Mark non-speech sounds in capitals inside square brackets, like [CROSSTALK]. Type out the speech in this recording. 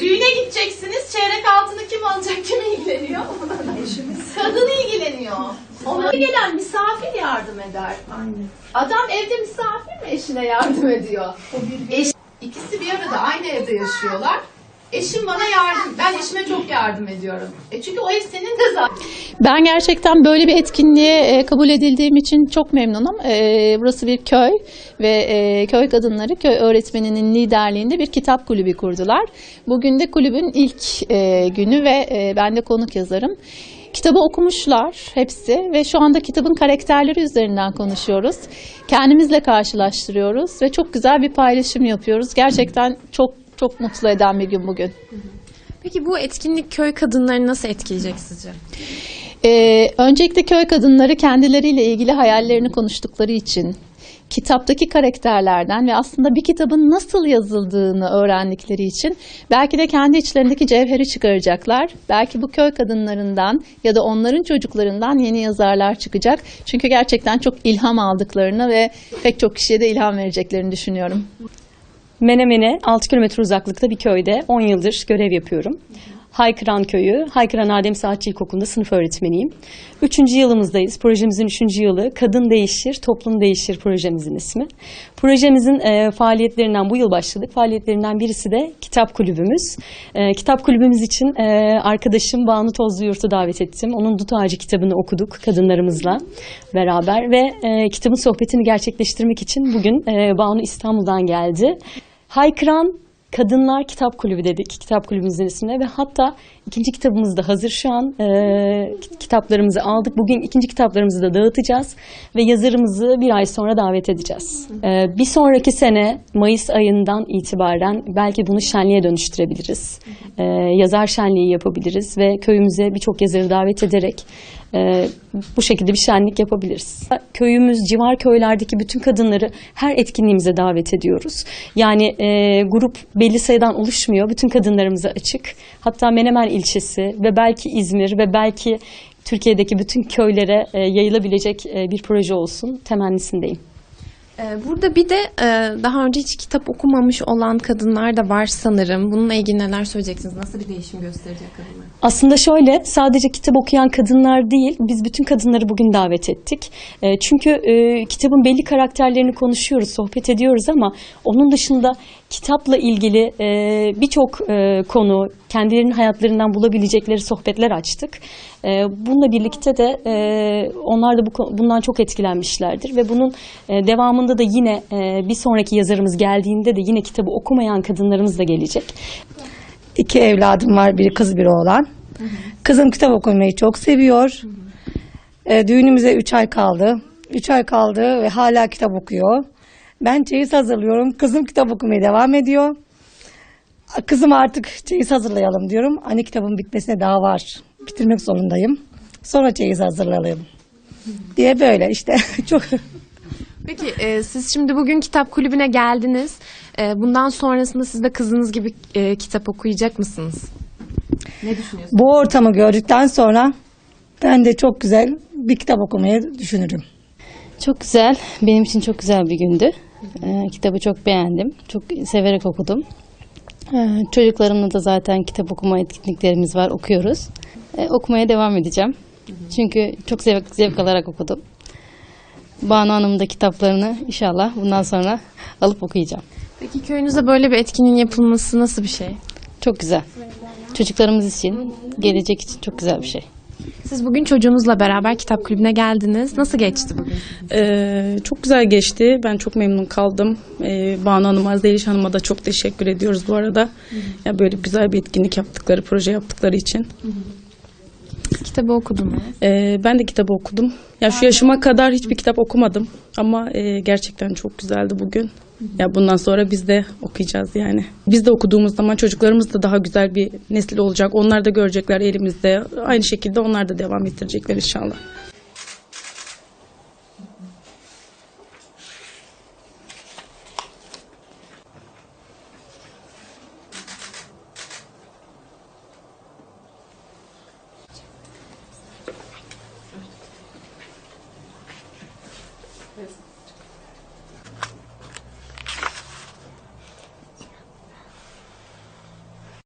Düğüne gideceksiniz. Çeyrek altını kim alacak? Kim ilgileniyor? Eşimiz. Kadın ilgileniyor. Ona gelen misafir yardım eder. Aynen. Adam evde misafir mi eşine yardım ediyor? Eş, ikisi bir arada aynı evde yaşıyorlar. Eşim bana yardım, ben eşime çok yardım ediyorum. E çünkü o ev senin de zaten. Ben gerçekten böyle bir etkinliğe e, kabul edildiğim için çok memnunum. E, Burası bir köy ve e, köy kadınları köy öğretmeninin liderliğinde bir kitap kulübü kurdular. Bugün de kulübün ilk günü ve ben de konuk yazarım. Kitabı okumuşlar hepsi ve şu anda kitabın karakterleri üzerinden konuşuyoruz. Kendimizle karşılaştırıyoruz ve çok güzel bir paylaşım yapıyoruz. Gerçekten çok çok mutlu eden bir gün bugün. Peki bu etkinlik köy kadınlarını nasıl etkileyecek sizce? Ee, öncelikle köy kadınları kendileriyle ilgili hayallerini konuştukları için, kitaptaki karakterlerden ve aslında bir kitabın nasıl yazıldığını öğrendikleri için belki de kendi içlerindeki cevheri çıkaracaklar. Belki bu köy kadınlarından ya da onların çocuklarından yeni yazarlar çıkacak. Çünkü gerçekten çok ilham aldıklarını ve pek çok kişiye de ilham vereceklerini düşünüyorum. Menemen'e 6 kilometre uzaklıkta bir köyde 10 yıldır görev yapıyorum. Haykıran Köyü, Haykıran Adem Saatçı İlkokulu'nda sınıf öğretmeniyim. Üçüncü yılımızdayız. Projemizin üçüncü yılı Kadın Değişir, Toplum Değişir projemizin ismi. Projemizin e, faaliyetlerinden bu yıl başladık. Faaliyetlerinden birisi de kitap kulübümüz. E, kitap kulübümüz için e, arkadaşım Banu Tozlu Yurt'u davet ettim. Onun Dut Ağacı kitabını okuduk kadınlarımızla beraber ve e, kitabın sohbetini gerçekleştirmek için bugün e, Banu İstanbul'dan geldi. Haykıran Kadınlar Kitap Kulübü dedik kitap kulübümüzün ismine ve hatta ikinci kitabımız da hazır şu an. Ee, kitaplarımızı aldık. Bugün ikinci kitaplarımızı da dağıtacağız ve yazarımızı bir ay sonra davet edeceğiz. Ee, bir sonraki sene Mayıs ayından itibaren belki bunu şenliğe dönüştürebiliriz. Ee, yazar şenliği yapabiliriz ve köyümüze birçok yazarı davet ederek e, bu şekilde bir şenlik yapabiliriz. Köyümüz, civar köylerdeki bütün kadınları her etkinliğimize davet ediyoruz. Yani e, grup belli sayıdan oluşmuyor. Bütün kadınlarımıza açık. Hatta Menemen ilçesi ve belki İzmir ve belki Türkiye'deki bütün köylere e, yayılabilecek e, bir proje olsun temennisindeyim. Ee, Burada bir de e, daha önce hiç kitap okumamış olan kadınlar da var sanırım. Bununla ilgili neler söyleyeceksiniz? Nasıl bir değişim gösterecek kadınlar? Aslında şöyle sadece kitap okuyan kadınlar değil biz bütün kadınları bugün davet ettik. E, çünkü e, kitabın belli karakterlerini konuşuyoruz, sohbet ediyoruz ama onun dışında kitapla ilgili e, birçok e, konu, kendilerinin hayatlarından bulabilecekleri sohbetler açtık. E, bununla birlikte de e, onlar da bu, bundan çok etkilenmişlerdir ve bunun e, devamında da yine e, bir sonraki yazarımız geldiğinde de yine kitabı okumayan kadınlarımız da gelecek. İki evladım var, biri kız biri oğlan. Kızım kitap okumayı çok seviyor. E, düğünümüze üç ay kaldı. Üç ay kaldı ve hala kitap okuyor. Ben çeyiz hazırlıyorum. Kızım kitap okumaya devam ediyor. Kızım artık çeyiz hazırlayalım diyorum. Anne kitabın bitmesine daha var. Bitirmek zorundayım. Sonra çeyiz hazırlayalım. Diye böyle işte [LAUGHS] çok Peki e, siz şimdi bugün kitap kulübüne geldiniz. E, bundan sonrasında siz de kızınız gibi e, kitap okuyacak mısınız? Ne düşünüyorsunuz? bu ortamı gördükten sonra ben de çok güzel bir kitap okumayı düşünürüm. Çok güzel. Benim için çok güzel bir gündü. Ee, kitabı çok beğendim. Çok severek okudum. Ee, çocuklarımla da zaten kitap okuma etkinliklerimiz var. Okuyoruz. Ee, okumaya devam edeceğim. Çünkü çok zevk, zevk alarak okudum. Banu Hanım'ın da kitaplarını inşallah bundan sonra alıp okuyacağım. Peki köyünüzde böyle bir etkinliğin yapılması nasıl bir şey? Çok güzel. Çocuklarımız için, gelecek için çok güzel bir şey. Siz bugün çocuğunuzla beraber kitap kulübüne geldiniz. Nasıl geçti bugün? Ee, çok güzel geçti. Ben çok memnun kaldım. Ee, Banu Hanım'a, Zeliş Hanım'a da çok teşekkür ediyoruz bu arada. Ya böyle güzel bir etkinlik yaptıkları, proje yaptıkları için. Kitabı okudunuz. Ee, ben de kitabı okudum. Ya şu yaşıma kadar hiçbir kitap okumadım ama e, gerçekten çok güzeldi bugün. Ya bundan sonra biz de okuyacağız yani. Biz de okuduğumuz zaman çocuklarımız da daha güzel bir nesil olacak. Onlar da görecekler elimizde. Aynı şekilde onlar da devam ettirecekler inşallah. this